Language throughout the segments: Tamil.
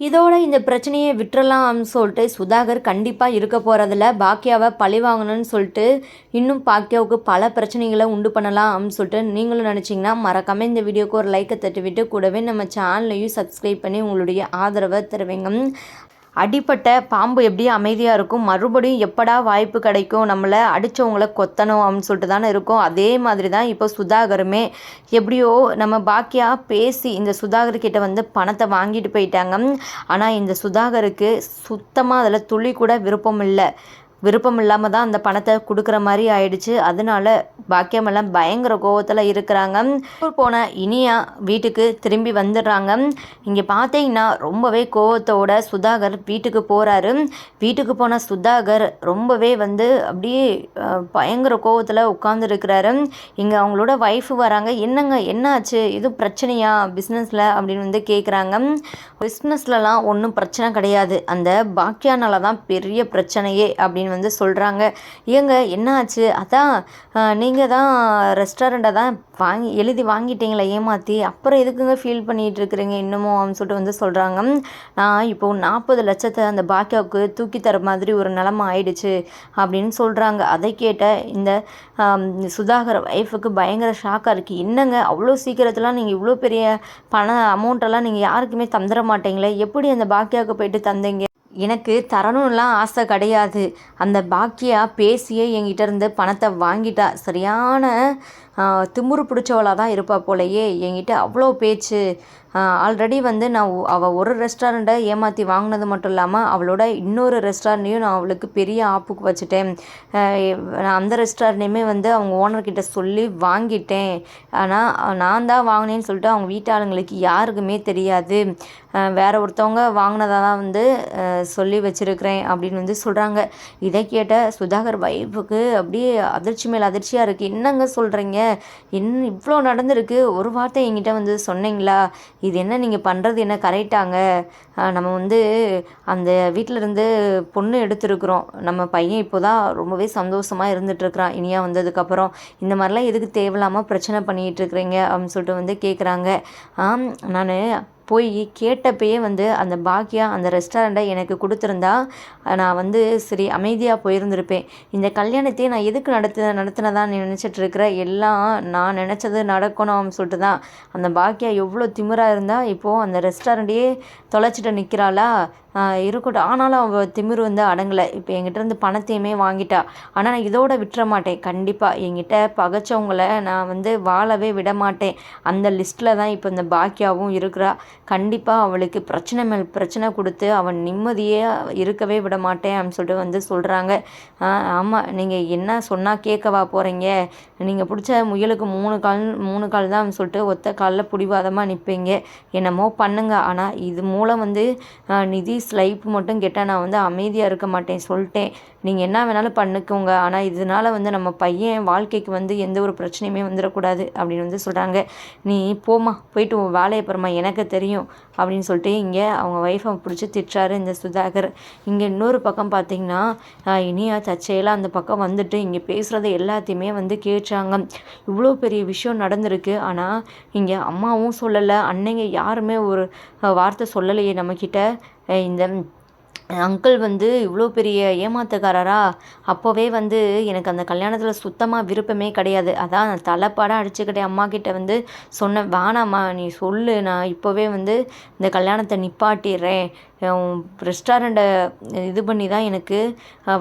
இதோட இந்த பிரச்சனையை விட்டுறலாம் சொல்லிட்டு சுதாகர் கண்டிப்பாக இருக்க போகிறதில்ல பாக்கியாவை பழி வாங்கணும்னு சொல்லிட்டு இன்னும் பாக்கியாவுக்கு பல பிரச்சனைகளை உண்டு பண்ணலாம் சொல்லிட்டு நீங்களும் நினச்சிங்கன்னா மறக்காமல் இந்த வீடியோக்கு ஒரு லைக்கை தட்டி விட்டு கூடவே நம்ம சேனலையும் சப்ஸ்கிரைப் பண்ணி உங்களுடைய ஆதரவை தருவீங்க. அடிப்பட்ட பாம்பு எப்படி அமைதியாக இருக்கும்? மறுபடியும் எப்படா வாய்ப்பு கிடைக்கும்? நம்மளை அடித்தவங்கள கொத்தணும் அப்படின்னு சொல்லிட்டு தானே இருக்கும். அதே மாதிரி தான் இப்போ சுதாகருமே எப்படியோ நம்ம பாக்கியா பேசி இந்த சுதாகர் கிட்ட வந்து பணத்தை வாங்கிட்டு போயிட்டாங்க. ஆனால் இந்த சுதாகருக்கு சுத்தமாக அதில் துளி கூட விருப்பம் இல்லை. விருப்பம் இல்லாமல் தான் அந்த பணத்தை கொடுக்குற மாதிரி ஆயிடுச்சு. அதனால பாக்கியமெல்லாம் பயங்கர கோவத்தில் இருக்கிறாங்க. போன இனியா வீட்டுக்கு திரும்பி வந்துடுறாங்க இங்கே பார்த்தீங்கன்னா ரொம்பவே கோவத்தோட சுதாகர் வீட்டுக்கு போகிறாரு வீட்டுக்கு போன சுதாகர் ரொம்பவே வந்து அப்படியே பயங்கர கோவத்தில் உட்காந்துருக்கிறாரு இங்கே அவங்களோட ஒய்ஃபு வராங்க. என்னங்க என்னாச்சு? எதுவும் பிரச்சனையா? பிஸ்னஸில் அப்படின்னு வந்து கேட்குறாங்க பிஸ்னஸ்லலாம் ஒன்றும் பிரச்சனை கிடையாது. அந்த பாக்கியானால தான் பெரிய பிரச்சனையே அப்படின்னு வந்து சொல்கிறாங்க ஏங்க என்னாச்சு? அதான் நீங்கள் தான் ரெஸ்டாரண்ட்டை தான் வாங்கி எழுதி வாங்கிட்டீங்களே ஏமாற்றி அப்புறம் எதுக்குங்க ஃபீல் பண்ணிகிட்டு இருக்கிறீங்க இன்னமும் அப்படின்னு சொல்லிட்டு வந்து சொல்கிறாங்க நான் இப்போ நாற்பது லட்சத்தை அந்த பாக்கியாவுக்கு தூக்கி தர மாதிரி ஒரு நிலமை ஆயிடுச்சு அப்படின்னு சொல்கிறாங்க அதை கேட்ட இந்த சுதாகர் ஒய்ஃபுக்கு பயங்கர ஷாக்காக இருக்குது என்னங்க அவ்வளோ சீக்கிரத்துலாம் நீங்கள் இவ்வளோ பெரிய பண அமௌண்ட்டெல்லாம் நீங்கள் யாருக்குமே தந்துட மாட்டீங்களே? எப்படி அந்த பாக்கியாவுக்கு போயிட்டு தந்தீங்க? எனக்கு தரணும்லாம் ஆசை கிடையாது. அந்த பாக்கியா பேசியே என்கிட்ட இருந்து பணத்தை வாங்கிட்டா. சரியான திமிரு பிடிச்சவளாக தான் இருப்பா போலயே. என்கிட்ட அவ்வளோ பேச்சு. ஆல்ரெடி வந்து நான் அவள் ஒரு ரெஸ்டாரண்ட்டை ஏமாற்றி வாங்கினது மட்டும் இல்லாமல் அவளோட இன்னொரு ரெஸ்டாரண்ட்டையும் நான் அவளுக்கு பெரிய ஆப்புக்கு வச்சுட்டேன். நான் அந்த ரெஸ்டாரண்ட்டையுமே வந்து அவங்க ஓனர்கிட்ட சொல்லி வாங்கிட்டேன். ஆனால் நான் தான் வாங்கினேன்னு சொல்லிட்டு அவங்க வீட்டாளுங்களுக்கு யாருக்குமே தெரியாது. வேற ஒருத்தவங்க வாங்கினதாக தான் வந்து சொல்லி வச்சுருக்கிறேன் அப்படின்னு வந்து சொல்கிறாங்க இதை கேட்ட சுதாகர் வைஃபுக்கு அப்படியே அதிர்ச்சி மேல் அதிர்ச்சியாக இருக்குது என்னங்க சொல்கிறீங்க என்ன இவ்வளோ நடந்திருக்கு? ஒரு வார்த்தை என்கிட்ட வந்து சொன்னீங்களா? இது என்ன நீங்கள் பண்ணுறது என்ன கரெக்டாங்க நம்ம வந்து அந்த வீட்டில் இருந்து பொண்ணு எடுத்துருக்குறோம். நம்ம பையன் இப்போ தான் ரொம்பவே சந்தோஷமாக இருந்துகிட்ருக்குறான் இனியாக வந்ததுக்கப்புறம் இந்த மாதிரிலாம் எதுக்கு தேவையில்லாமல் பிரச்சனை பண்ணிகிட்டு இருக்கிறீங்க அப்படின்னு சொல்லிட்டு வந்து கேட்குறாங்க நான் போய் கேட்டப்பயே வந்து அந்த பாக்கியா அந்த ரெஸ்டாரண்ட்டை எனக்கு கொடுத்துருந்தா நான் வந்து சரி அமைதியாக போயிருந்திருப்பேன். இந்த கல்யாணத்தையே நான் எதுக்கு நடத்து நடத்தினதான் நினச்சிட்டு இருக்கிற எல்லாம் நான் நினச்சது நடக்கணும் அப்படின்னு சொல்லிட்டு தான். அந்த பாக்கியா எவ்வளோ திமிராக இருந்தால் இப்போது அந்த ரெஸ்டாரண்ட்டையே தொலைச்சிட்டு நிற்கிறாளா இருக்கட்டும். ஆனாலும் அவள் திமிரு வந்து அடங்கலை. இப்போ என்கிட்ட இருந்து பணத்தையுமே வாங்கிட்டா. ஆனால் நான் இதோட விட்டுற மாட்டேன். கண்டிப்பாக என்கிட்ட பகைச்சவங்கள நான் வந்து வாழவே விட மாட்டேன். அந்த லிஸ்ட்டில் தான் இப்போ இந்த பாக்கியாவும் இருக்கிறா. கண்டிப்பாக அவளுக்கு பிரச்சனை மேல் பிரச்சனை கொடுத்து அவன் நிம்மதியே இருக்கவே விட மாட்டேன் அப்படின்னு சொல்லிட்டு வந்து சொல்கிறாங்க ஆமாம் நீங்கள் என்ன சொன்னால் கேட்கவா போகிறீங்க நீங்கள் பிடிச்ச முயலுக்கு மூணு கால் மூணு கால் தான் சொல்லிட்டு ஒத்த காலில் பிடிவாதமாக நிற்பீங்க என்னமோ பண்ணுங்க. ஆனால் இது மூலம் வந்து நிதி நிதிஷ் லைஃப் மட்டும் கேட்டால் நான் வந்து அமைதியாக இருக்க மாட்டேன் சொல்லிட்டேன். நீங்கள் என்ன வேணாலும் பண்ணிக்கோங்க. ஆனால் இதனால வந்து நம்ம பையன் வாழ்க்கைக்கு வந்து எந்த ஒரு பிரச்சனையுமே வந்துடக்கூடாது அப்படின்னு வந்து சொல்கிறாங்க நீ போம்மா போயிட்டு உன் வேலையை பாரும்மா எனக்கு தெரியும். அப்படின்னு சொல்லிட்டு இங்கே அவங்க ஒய்ஃபை பிடிச்சி திட்டுறாரு இந்த சுதாகர். இங்கே இன்னொரு பக்கம் பார்த்தீங்கன்னா இனியா தச்சையெல்லாம் அந்த பக்கம் வந்துட்டு இங்கே பேசுகிறத எல்லாத்தையுமே வந்து கேட்டாங்க இவ்வளோ பெரிய விஷயம் நடந்திருக்கு. ஆனால் இங்கே அம்மாவும் சொல்லலை அன்னைங்க யாருமே ஒரு வார்த்தை சொல்லலையே நம்மக்கிட்ட. இந்த அங்கிள் வந்து இவ்வளோ பெரிய ஏமாத்துக்காரரா? அப்போவே வந்து எனக்கு அந்த கல்யாணத்தில் சுத்தமாக விருப்பமே கிடையாது. அதான் நான் தலைப்பாடாக அடிச்சுக்கிட்டே அம்மா கிட்ட வந்து சொன்னேன் வேணாம்மா நீ சொல்லு. நான் இப்போவே வந்து இந்த கல்யாணத்தை நிப்பாட்டிடுறேன். ரெஸ்டாரண்ட்டை இது பண்ணி தான் எனக்கு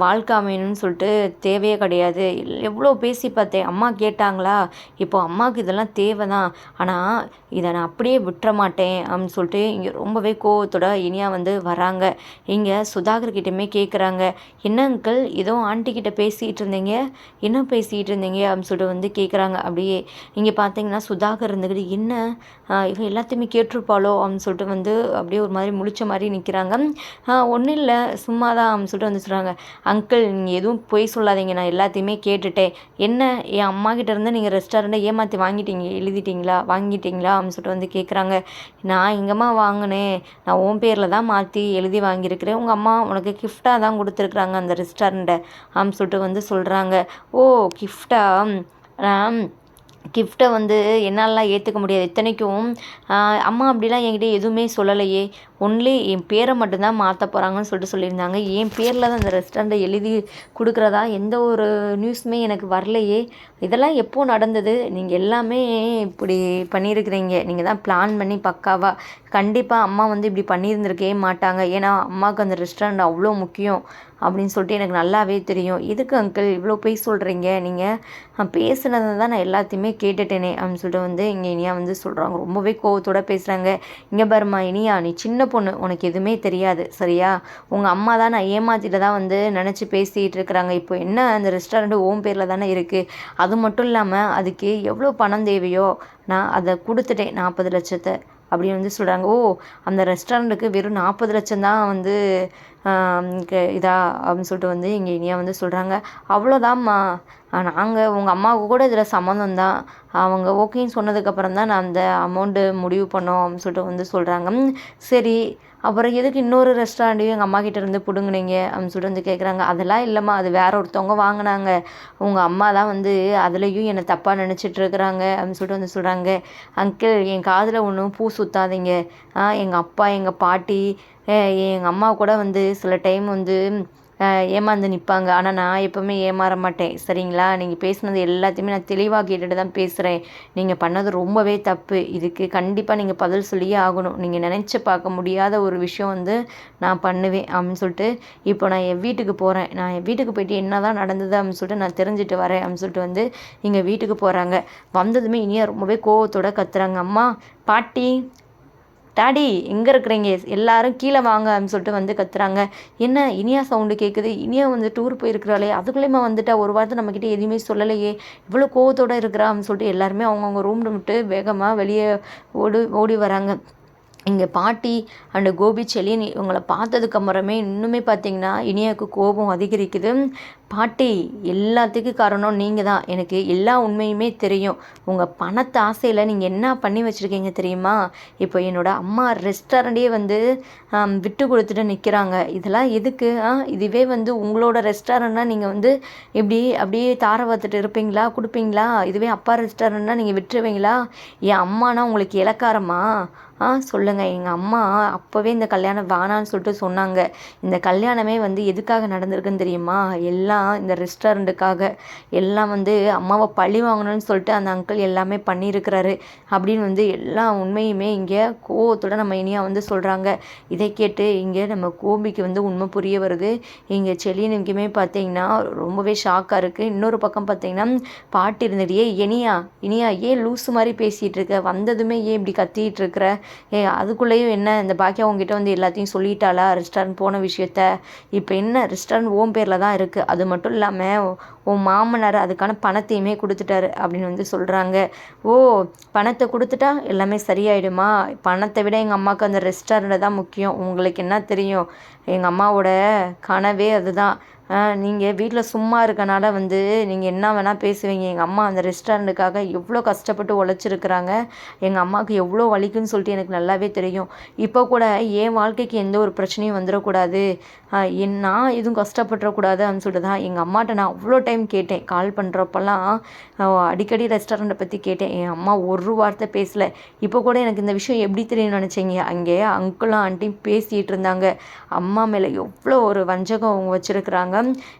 வாழ்க்கை அமையணும்னு சொல்லிட்டு தேவையே கிடையாது. எவ்வளோ பேசி பார்த்தேன். அம்மா கேட்டாங்களா இப்போ அம்மாவுக்கு இதெல்லாம் தேவை தான் ஆனால் இதை நான் அப்படியே விட்டுற மாட்டேன். அப்படின்னு சொல்லிட்டு இங்கே ரொம்பவே கோவத்தோட இனியா வந்து வராங்க. இங்கே சுதாகர் கிட்டயுமே கேட்குறாங்க என்ன அங்கிள் ஏதோ ஆண்டிகிட்ட பேசிகிட்டு இருந்தீங்க? என்ன பேசிகிட்டு இருந்தீங்க? அப்படின்னு சொல்லிட்டு வந்து கேட்குறாங்க அப்படியே இங்கே பார்த்தீங்கன்னா சுதாகர் இருந்துக்கிட்டு என்ன? இவன் எல்லாத்தையுமே கேட்டிருப்பாளோ? அப்படின்னு சொல்லிட்டு வந்து அப்படியே ஒரு மாதிரி முழிச்ச மாதிரி நிற்கிறாங்க ஒன்றும் இல்லை. சும்மா தான் சொல்லிட்டு வந்து சொல்கிறாங்க அங்கிள் நீங்கள் எதுவும் பொய் சொல்லாதீங்க. நான் எல்லாத்தையுமே கேட்டுட்டேன். என்ன? என் அம்மா கிட்ட இருந்து நீங்கள் ரெஸ்டாரண்ட்டை ஏமாற்றி வாங்கிட்டீங்க எழுதிட்டீங்களா? வாங்கிட்டீங்களா? அப்படின்னு சொல்லிட்டு வந்து கேட்குறாங்க நான் எங்கம்மா வாங்கினேன். நான் உன் பேரில் தான் மாற்றி எழுதி வாங்கியிருக்கிறேன். உங்கள் அம்மா உனக்கு கிஃப்டாக தான் கொடுத்துருக்குறாங்க அந்த ரெஸ்டாரண்ட்டை அப்படின்னு சொல்லிட்டு வந்து சொல்கிறாங்க ஓ கிஃப்டா கிஃப்ட்டை வந்து என்னாலலாம் ஏற்றுக்க முடியாது. இத்தனைக்கும் அம்மா அப்படிலாம் என்கிட்ட எதுவுமே சொல்லலையே. ஒன்லி என் பேரை மட்டும்தான் மாற்ற போகிறாங்கன்னு சொல்லிட்டு சொல்லியிருந்தாங்க. என் பேரில் தான் அந்த ரெஸ்டாரண்ட்டை எழுதி கொடுக்குறதா எந்த ஒரு நியூஸுமே எனக்கு வரலையே. இதெல்லாம் எப்போ நடந்தது? நீங்கள் எல்லாமே இப்படி பண்ணியிருக்கிறீங்க. நீங்கள் தான் பிளான் பண்ணி பக்காவாக கண்டிப்பாக அம்மா வந்து இப்படி பண்ணியிருந்திருக்கவே மாட்டாங்க. ஏன்னா அம்மாவுக்கு அந்த ரெஸ்டாரண்ட் அவ்வளோ முக்கியம் அப்படின்னு சொல்லிட்டு எனக்கு நல்லாவே தெரியும். எதுக்கு அங்கிள் இவ்வளோ போய் சொல்கிறீங்க நீங்கள் பேசுனதை தான் நான் எல்லாத்தையுமே கேட்டுட்டேனே அப்படின்னு சொல்லிட்டு வந்து இங்கே இனியா வந்து சொல்கிறாங்க ரொம்பவே கோவத்தோடு பேசுகிறாங்க இங்கே பாரும்மா இனியா நீ சின்ன பொண்ணு உனக்கு எதுவுமே தெரியாது சரியா? உங்கள் அம்மா தான் நான் ஏமாத்திட்டு தான் வந்து நினச்சி பேசிகிட்டு இருக்கிறாங்க. இப்போ என்ன அந்த ரெஸ்டாரண்ட்டு ஓம் பேரில் தானே இருக்குது அது மட்டும் இல்லாமல் அதுக்கு எவ்வளோ பணம் தேவையோ நான் அதை கொடுத்துட்டேன் நாற்பது லட்சத்தை அப்படின்னு வந்து சொல்கிறாங்க ஓ அந்த ரெஸ்டாரண்ட்டுக்கு வெறும் நாற்பது லட்சம் தான் வந்து இதா அப்படின்னு சொல்லிட்டு வந்து இங்கே இனியா வந்து சொல்கிறாங்க அவ்வளோதாம்மா நாங்கள் உங்கள் அம்மாவுக்கு கூட இதில் சம்மந்தம் தான் அவங்க ஓகேன்னு சொன்னதுக்கப்புறம் தான் நான் அந்த அமௌண்ட்டு முடிவு பண்ணோம் அப்படின்னு சொல்லிட்டு வந்து சொல்கிறாங்க சரி. அப்புறம் எதுக்கு இன்னொரு ரெஸ்டாரண்ட்டையும் எங்கள் அம்மா கிட்ட இருந்து பிடுங்குனீங்க அப்படின்னு சொல்லிட்டு வந்து கேட்குறாங்க அதெல்லாம் இல்லைம்மா அது வேற ஒருத்தவங்க வாங்கினாங்க. உங்கள் அம்மா தான் வந்து அதுலேயும் என்னை தப்பாக நினச்சிட்டு இருக்கிறாங்க அப்படின்னு சொல்லிட்டு வந்து சொல்கிறாங்க அங்கிள் என் காதில் ஒன்றும் பூ சுத்தாதீங்க. எங்கள் அப்பா எங்கள் பாட்டி எங்கள் அம்மா கூட வந்து சில டைம் வந்து ஏமாந்து நிற்பாங்க ஆனால் நான் எப்போவுமே ஏமாற மாட்டேன். சரிங்களா? நீங்கள் பேசுனது எல்லாத்தையுமே நான் தெளிவாக கேட்டுட்டு தான் பேசுகிறேன் நீங்கள் பண்ணது ரொம்பவே தப்பு. இதுக்கு கண்டிப்பாக நீங்கள் பதில் சொல்லியே ஆகணும். நீங்கள் நினச்சி பார்க்க முடியாத ஒரு விஷயம் வந்து நான் பண்ணுவேன் அப்படின்னு சொல்லிட்டு இப்போ நான் என் வீட்டுக்கு போகிறேன் நான் என் வீட்டுக்கு போயிட்டு என்ன தான் நடந்தது அப்படின்னு சொல்லிட்டு நான் தெரிஞ்சுட்டு வரேன் அப்படின்னு சொல்லிட்டு வந்து இங்கே வீட்டுக்கு போகிறாங்க வந்ததுமே இனியா ரொம்பவே கோவத்தோட கத்துறாங்க. அம்மா பாட்டி டாடி எங்கே இருக்கிறீங்க? எல்லாரும் கீழே வாங்க அப்படின்னு சொல்லிட்டு வந்து கத்துறாங்க. என்ன இனியா சவுண்டு கேட்குது இனியா வந்து டூர் போயிருக்கிறாளே அதுக்குள்ளேயுமா வந்துட்டா? ஒரு வாரத்தை நம்மக்கிட்ட எதுவுமே சொல்லலையே. இவ்வளோ கோவத்தோடு இருக்கிறா அப்படின்னு சொல்லிட்டு எல்லாருமே அவங்கவுங்க ரூம் விட்டு வேகமாக வெளியே ஓடி ஓடி வராங்க. எங்கள் பாட்டி அண்டு கோபி செலியன் இவங்களை பார்த்ததுக்கு அப்புறமே இன்னுமே பார்த்தீங்கன்னா இனியாவுக்கு கோபம் அதிகரிக்குது. பாட்டி எல்லாத்துக்கும் காரணம் நீங்கள் தான் எனக்கு எல்லா உண்மையுமே தெரியும். உங்கள் பணத்தை ஆசையில் நீங்கள் என்ன பண்ணி வச்சுருக்கீங்க தெரியுமா? இப்போ என்னோடய அம்மா ரெஸ்டாரண்ட்டே வந்து விட்டு கொடுத்துட்டு நிற்கிறாங்க இதெல்லாம் எதுக்கு? ஆ இதுவே வந்து உங்களோட ரெஸ்டாரண்ட்னா நீங்கள் வந்து இப்படி அப்படியே தார பார்த்துட்டு இருப்பீங்களா? கொடுப்பீங்களா? இதுவே அப்பா ரெஸ்டாரண்ட்னா நீங்கள் விட்டுருவீங்களா? என் அம்மானா உங்களுக்கு இலக்காரமா? ஆ சொல்லுங்கள் எங்கள் அம்மா அப்போவே இந்த கல்யாணம் வேணான்னு சொல்லிட்டு சொன்னாங்க. இந்த கல்யாணமே வந்து எதுக்காக நடந்திருக்குன்னு தெரியுமா? எல்லாம் இந்த ரெஸ்டாரண்ட்டுக்காக எல்லாம் வந்து அம்மாவை பழி வாங்கணும்னு சொல்லிட்டு அந்த அங்கிள் எல்லாமே பண்ணியிருக்கிறாரு. அப்படின்னு வந்து எல்லா உண்மையுமே இங்கே கோவத்தோட நம்ம இனியா வந்து சொல்கிறாங்க இதை கேட்டு இங்கே நம்ம கோபிக்கு வந்து உண்மை புரிய வருது. இங்கே செலியனுக்குமே பார்த்தீங்கன்னா ரொம்பவே ஷாக்காக இருக்குது இன்னொரு பக்கம் பார்த்தீங்கன்னா பாட்டு இருந்துட்டு ஏ இனியா இனியா ஏன் லூஸ் மாதிரி பேசிகிட்டு இருக்க? வந்ததுமே ஏன் இப்படி கத்திகிட்டு இருக்கிற? ஏ அதுக்குள்ளேயும் என்ன? இந்த பாக்கியா உங்ககிட்ட வந்து எல்லாத்தையும் சொல்லிட்டாளா? ரெஸ்டாரண்ட் போன விஷயத்த? இப்போ என்ன? ரெஸ்டாரண்ட் ஓம் பேரில் தான் இருக்குது அது மட்டும் இல்லாமல் உன் மாமனார் அதுக்கான பணத்தையுமே கொடுத்துட்டாரு அப்படின்னு வந்து சொல்கிறாங்க ஓ பணத்தை கொடுத்துட்டா எல்லாமே சரியாயிடுமா? பணத்தை விட எங்கள் அம்மாவுக்கு அந்த ரெஸ்டாரண்ட்டை தான் முக்கியம். உங்களுக்கு என்ன தெரியும்? எங்கள் அம்மாவோட கனவே அதுதான். நீங்கள் வீட்டில் சும்மா இருக்கனால வந்து நீங்கள் என்ன வேணால் பேசுவீங்க. எங்கள் அம்மா அந்த ரெஸ்டாரண்ட்டுக்காக எவ்வளோ கஷ்டப்பட்டு உழைச்சிருக்கிறாங்க. எங்கள் அம்மாவுக்கு எவ்வளோ வலிக்குன்னு சொல்லிட்டு எனக்கு நல்லாவே தெரியும். இப்போ கூட என் வாழ்க்கைக்கு எந்த ஒரு பிரச்சனையும் வந்துடக்கூடாது. என் நான் எதுவும் கஷ்டப்பட்டுறக்கூடாது அப்படின்னு சொல்லிட்டு தான் எங்கள் அம்மாட்ட நான் அவ்வளோ டைம் கேட்டேன். கால் பண்ணுறப்பெல்லாம் அடிக்கடி ரெஸ்டாரண்ட்டை பற்றி கேட்டேன். என் அம்மா ஒரு வார்த்தை பேசலை. இப்போ கூட எனக்கு இந்த விஷயம் எப்படி தெரியும்னு நினச்சிங்க? அங்கே அங்கிளும் ஆண்டியும் பேசிகிட்டு இருந்தாங்க. அம்மா மேலே எவ்வளோ ஒரு வஞ்சகம் அவங்க வச்சுருக்குறாங்க.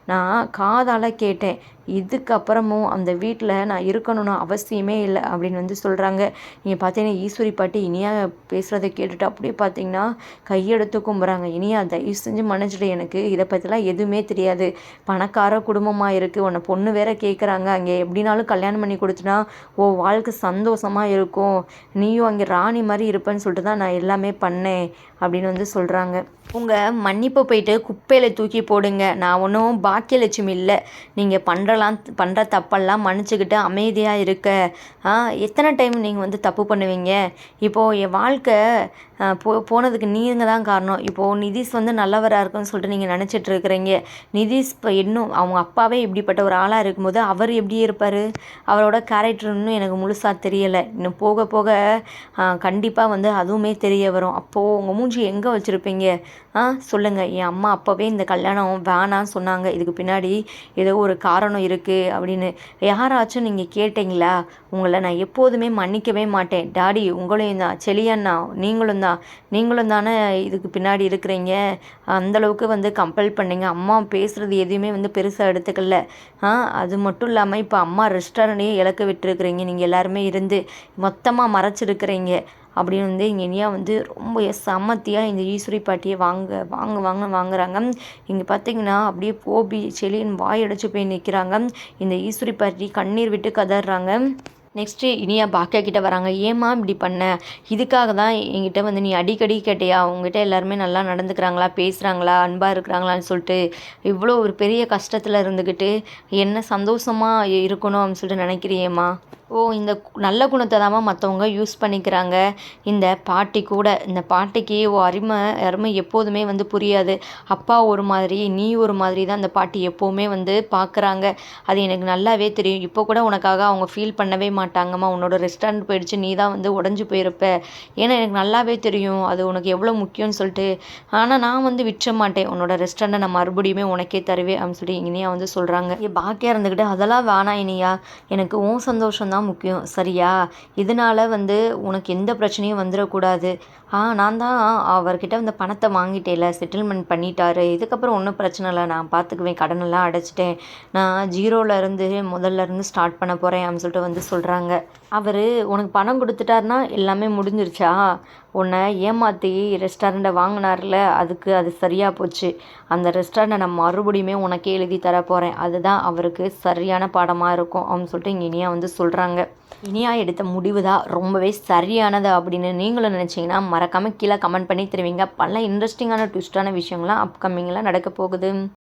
நான் காதால் கேட்டேன். இதுக்கப்புறமும் அந்த வீட்டில் நான் இருக்கணும்னு அவசியமே இல்லை அப்படின்னு வந்து சொல்கிறாங்க நீங்கள் பார்த்தீங்கன்னா ஈஸ்வரி பாட்டி இனியா பேசுகிறத கேட்டுட்டு அப்படியே பார்த்தீங்கன்னா கையெடுத்து கும்புறாங்க. இனியா தயவு செஞ்சு மன்னிச்சிட்டு எனக்கு. இதை பற்றிலாம் எதுவுமே தெரியாது. பணக்கார குடும்பமாக இருக்குது உன்னை பொண்ணு வேற கேட்குறாங்க அங்கே எப்படினாலும் கல்யாணம் பண்ணி கொடுத்துனா ஓ வாழ்க்கை சந்தோஷமாக இருக்கும். நீயும் அங்கே ராணி மாதிரி இருப்பேன்னு சொல்லிட்டு தான் நான் எல்லாமே பண்ணேன் அப்படின்னு வந்து சொல்கிறாங்க உங்கள் மன்னிப்பு போயிட்டு குப்பையில் தூக்கி போடுங்க. நான் ஒன்றும் பாக்கியலட்சுமி இல்லை. நீங்கள் பண்ணுற பண்ணுறலாம் பண்ணுற தப்பெல்லாம் மன்னிச்சுக்கிட்டு அமைதியாக இருக்க. எத்தனை டைம் நீங்கள் வந்து தப்பு பண்ணுவீங்க? இப்போது என் வாழ்க்கை போ போனதுக்கு நீங்கள் தான் காரணம். இப்போது நிதிஷ் வந்து நல்லவராக இருக்குன்னு சொல்லிட்டு நீங்கள் நினச்சிட்டு இருக்கிறீங்க நிதிஷ் இப்போ இன்னும் அவங்க அப்பாவே இப்படிப்பட்ட ஒரு ஆளாக இருக்கும்போது அவர் எப்படி இருப்பார்? அவரோட கேரக்டர் இன்னும் எனக்கு முழுசாக தெரியலை. இன்னும் போக போக கண்டிப்பாக வந்து அதுவுமே தெரிய வரும். அப்போது உங்கள் மூஞ்சி எங்கே வச்சுருப்பீங்க? ஆ சொல்லுங்கள் என் அம்மா அப்போவே இந்த கல்யாணம் வேணான்னு சொன்னாங்க. இதுக்கு பின்னாடி ஏதோ ஒரு காரணம் இருக்குது அப்படின்னு. யாராச்சும் நீங்கள் கேட்டிங்களா? உங்களை நான் எப்போதுமே மன்னிக்கவே மாட்டேன். டாடி உங்களையும் தான் செலியண்ணா நீங்களும் தான். நீங்களும் தானே இதுக்கு பின்னாடி இருக்கிறீங்க. அந்தளவுக்கு வந்து கம்பல் பண்ணீங்க. அம்மா பேசுகிறது எதுவுமே வந்து பெருசாக எடுத்துக்கல. ஆ அது மட்டும் இல்லாமல் இப்போ அம்மா ரெஸ்டாரண்ட்டையே இழக்க விட்டுருக்குறீங்க. நீங்கள் எல்லாருமே இருந்து மொத்தமாக மறைச்சிருக்கிறீங்க. அப்படின்னு வந்து இங்கே இனியா வந்து ரொம்ப சமத்தியாக இந்த ஈஸ்வரி பாட்டியை வாங்க வாங்க வாங்க வாங்குறாங்க. இங்கே பார்த்தீங்கன்னா அப்படியே போபி செலின்னு வாய் அடைச்சி போய் நிற்கிறாங்க இந்த ஈஸ்வரி பாட்டி கண்ணீர் விட்டு கதறாங்க. நெக்ஸ்ட்டு இனியா பாக்கியா கிட்ட வராங்க. ஏம்மா இப்படி பண்ண? இதுக்காக தான் என்கிட்ட வந்து நீ அடிக்கடி கேட்டியா? உங்ககிட்ட எல்லாருமே நல்லா நடந்துக்கிறாங்களா? பேசுகிறாங்களா அன்பாக இருக்கிறாங்களான்னு சொல்லிட்டு இவ்வளோ ஒரு பெரிய கஷ்டத்தில் இருந்துக்கிட்டு என்ன சந்தோஷமாக இருக்கணும்? அப்படின்னு சொல்லிட்டு நினைக்கிறியேம்மா? ஓ இந்த நல்ல குணத்தை தாம்மா மற்றவங்க யூஸ் பண்ணிக்கிறாங்க. இந்த பாட்டி கூட இந்த பாட்டிக்கு ஓ அருமை அருமை எப்போதுமே வந்து புரியாது. அப்பா ஒரு மாதிரி நீ ஒரு மாதிரி தான் அந்த பாட்டி எப்போவுமே வந்து பார்க்குறாங்க அது எனக்கு நல்லாவே தெரியும். இப்போ கூட உனக்காக அவங்க ஃபீல் பண்ணவே மாட்டாங்கம்மா. உன்னோட ரெஸ்டாரண்ட் போயிடுச்சு நீ தான் வந்து உடஞ்சி போயிருப்ப. ஏன்னா எனக்கு நல்லாவே தெரியும். அது உனக்கு எவ்வளோ முக்கியம்னு சொல்லிட்டு. ஆனால் நான் வந்து விற்ற மாட்டேன். உன்னோட ரெஸ்டாரண்ட்டை நான் மறுபடியுமே உனக்கே தருவேன் அப்படின்னு சொல்லி இனியா வந்து சொல்கிறாங்க பாக்கியாக இருந்துக்கிட்டு அதெல்லாம் வேணாம் இனியா. எனக்கு உன் சந்தோஷம் தான். முக்கியம். சரியா? இதனால வந்து உனக்கு எந்த பிரச்சனையும் வந்துடக்கூடாது ஆ நான் தான் அவர்கிட்ட வந்து பணத்தை வாங்கிட்டேல செட்டில்மெண்ட் பண்ணிட்டாரு. இதுக்கப்புறம் ஒன்றும் பிரச்சனை இல்லை. நான் பார்த்துக்குவேன் கடனெல்லாம் அடைச்சிட்டேன். நான் ஜீரோவிலேருந்து இருந்து முதல்ல இருந்து ஸ்டார்ட் பண்ண போகிறேன் அப்படின்னு சொல்லிட்டு வந்து சொல்கிறாங்க அவர் உனக்கு பணம் கொடுத்துட்டாருன்னா எல்லாமே முடிஞ்சிருச்சா? உன்னை ஏமாற்றி ரெஸ்டாரண்ட்டை வாங்கினார்ல அதுக்கு அது சரியாக போச்சு. அந்த ரெஸ்டாரண்ட்டை நான் மறுபடியுமே உனக்கே எழுதி தர போகிறேன் அதுதான் அவருக்கு சரியான பாடமாக இருக்கும் அப்படின்னு சொல்லிட்டு இங்கே இனியா வந்து சொல்கிறாங்க இனியா எடுத்த முடிவு தான் ரொம்பவே சரியானது அப்படின்னு நீங்களும் நினச்சிங்கன்னா மறக்காமல் கீழே கமெண்ட் பண்ணி தருவீங்க. பல இன்ட்ரெஸ்டிங்கான ட்விஸ்டான விஷயங்கள்லாம் அப்கமிங்கில் நடக்க போகுது.